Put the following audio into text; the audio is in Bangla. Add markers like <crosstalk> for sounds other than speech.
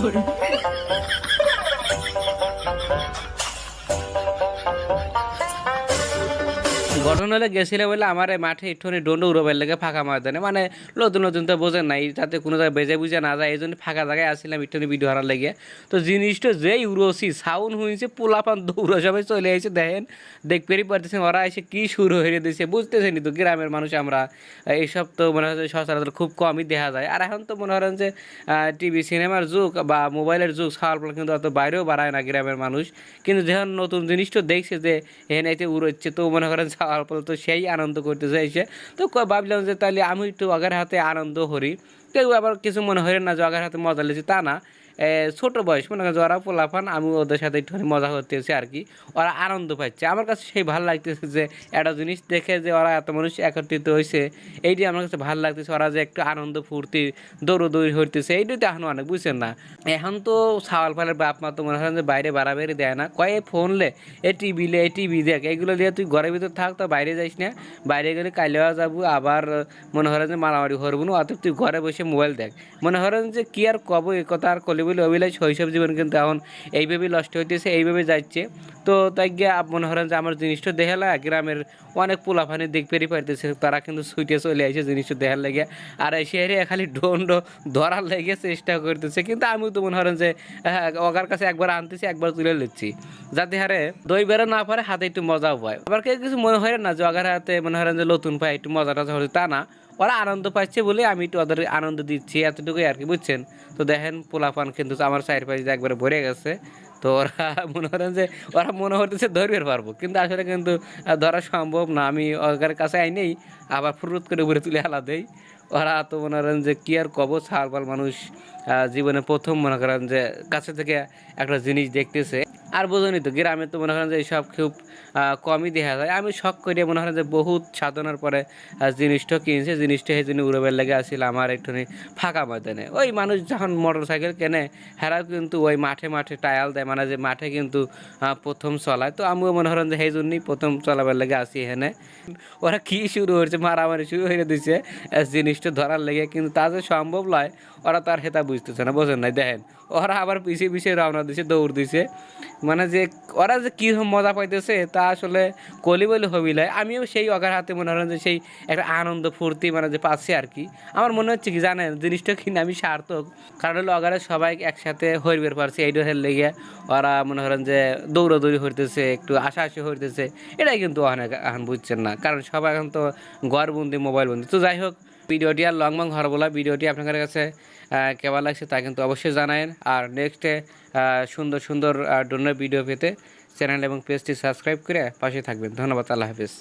哈哈哈！ঘটনা হলে গেছিলে বলে আমার মাঠে একটুখানি ডন্ড উড়াবার লেগে ফাঁকা ময়দানে। মানে নতুন নতুন তো বোঝেন নাই, তাতে কোনো জায়গায় বেজে বুঝে না যায় এই জন্য ফাঁকা জায়গায় আসছিলাম একটুখানি ভিডিও হারার লেগে। তো জিনিসটা যেই উড়োছি সাউন্ড হয়েছে পোলাপান দৌড়ো সবাই চলে এসে দেখেন দেখতেই পারতেছেন, ওরা এসে কি শুরু হয়ে দিয়েছে বুঝতেছেনি তো গ্রামের মানুষ আমরা। এইসব তো মনে হয় সচরাচর খুব কমই দেখা যায়। আর এখন তো মনে করেন যে টিভি সিনেমার যুগ বা মোবাইলের যুগ সাওয়ার কিন্তু অত বাইরেও বাড়ায় না গ্রামের মানুষ। কিন্তু যখন নতুন জিনিসটা দেখছে যে, এখানে এতে উড়োচ্ছে, তো মনে করেন যাওয়ার ফলে তো সেই আনন্দ করতে চাইছে। তো ভাবলাম যে তাহলে আমি একটু আগের হাতে আনন্দ করি। কেউ আবার কিছু মনে হয় না যে আগের হাতে মজা লেগেছে, তা না। ছোট বয়স, মনে করেন যে ওরা পোলাপান, আমি ওদের সাথে একটুখানি মজা করতেছি আর কি। ওরা আনন্দ পাচ্ছে। আমার কাছে সেই ভালো লাগতেছে যে, একটা জিনিস দেখে যে ওরা এত মানুষ একত্রিত হয়েছে এইটি আমার কাছে ভালো লাগতেছে। ওরা যে একটু আনন্দ, ফুর্তি, দৌড়োদৌড়ি হইতেছে এইটাই তো এখন অনেক, বুঝছেন না? এখন তো সাওয়াল ফালের বাপ মা তো মনে হয় যে বাইরে বাড়াবাড়ি দেয় না। কয়ে ফোন লে, এ টিভি লে, এ টিভি দেখ, এগুলো দিয়ে তুই ঘরের ভিতর থাক, তো বাইরে যাইস না। বাইরে গেলে কাইলেও যাব, আবার মনে হয় যে মারামারি করব না অত তুই ঘরে বসে মোবাইল দেখ। মনে হয় যে কি আর কব, এ কথা আর কলি বলে অভিলাষ শৈশব জীবন কিন্তু এখন এইভাবেই নষ্ট হইতেছে এইভাবে যাচ্ছে। তো তাই গিয়ে মনে করেন যে আমার জিনিসটা দেখালা গ্রামের অনেক পোলাফানি দিক পেরিয়ে পাইতেছে তারা কিন্তু ছুটে চলে আসে জিনিসটা দেখার লেগে। আর এই শহরে খালি ডন্ড ধরার লেগে চেষ্টা করতেছে কিন্তু আমিও তো মনে করেন যে হ্যাঁ, ওগার কাছে একবার আনতেছি একবার তুলে নিচ্ছি। যাতে হারে দই বেরো না পারে হাতে একটু মজাও পায়। আবার কেউ কিছু মনে হয় না যে ওগার হাতে মনে করেন যে নতুন পায় একটু মজাটা হচ্ছে তা না। ওরা আনন্দ পাচ্ছে বলে আমি একটু ওদের আনন্দ দিচ্ছি এতটুকুই আর কি, বুঝছেন? তো দেখেন পোলাপান কিন্তু আমার চায়ের পাশে একবারে ভরে গেছে। তো ওরা <laughs> মনে করেন যে, ওরা মনে হতেছে ধরবে পারব। কিন্তু আসলে কিন্তু ধরা সম্ভব না। আমি ওদের কাছে আই নেই, আবার ফুরুত করে উপরে তুলে আলা দেই। ওরা তো মনে করেন যে, কি আর কব সারবাল মানুষ জীবনে প্রথম মনে করেন যে, কাছে থেকে একটা জিনিস দেখতেছে। আর বোঝনি তো, গ্রামে তো মনে করেন যে এইসব খুব কমই দেখা যায়। আমি শখ করে মনে করেন যে বহুত সাধনার পরে জিনিসটা কিনছে, জিনিসটা সেই জন্য উড়োবের লেগে আসছিল আমার একটুখানি ফাঁকা ময়দানে। ওই মানুষ যখন মোটর সাইকেল কেনে, হেরাও কিন্তু ওই মাঠে মাঠে টায়াল দেয় মানে যে মাঠে কিন্তু প্রথম চলায়। তো আমিও মনে করেন যে সেই জন্যই প্রথম চলাবার লেগে আসি এখানে। ওরা কি শুরু হয়েছে, মারামারি শুরু হয়ে দিচ্ছে জিনিসটা ধরার লেগে। কিন্তু তা যে সম্ভব নয় ওরা তার হেতা বুঝতেছে না, বোঝেন নাই, দেখেন। ওরা আবার পিছিয়ে পিছিয়ে রওনা দিছে, দৌড় দিছে। মানে যে ওরা যে কী মজা পাইতেছে তা আসলে কলি বলে হবি হবিলায় আমিও সেই অগার হাতে মনে হয় যে সেই একটা আনন্দ, ফুর্তি মানে যে পাচ্ছি আর কি। আমার মনে হচ্ছে কি জানেন, জিনিসটা কিনে আমি সার্থক। কারণ হলো অগারে সবাই একসাথে হইবের পারছে এই ডোহের লেগে। ওরা মনে করেন যে দৌড়াদৌড়ি হইতেছে, একটু আশাআশি হইতেছে। এটাই কিন্তু অনেক এখন বুঝছেন না। কারণ সবাই এখন তো ঘর ঘরবন্দি মোবাইল বন্দি তো যাই হোক ভিডিওটি আর লং লং হরবোলা ভিডিওটি আপনাদের কাছে কেমন লাগছে তা কিন্তু অবশ্যই জানায়েন। আর নেক্সটে সুন্দর সুন্দর ডোনের ভিডিও পেতে চ্যানেল এবং পেজটি সাবস্ক্রাইব করে পাশে থাকবেন। ধন্যবাদ, আল্লাহ হাফিজ।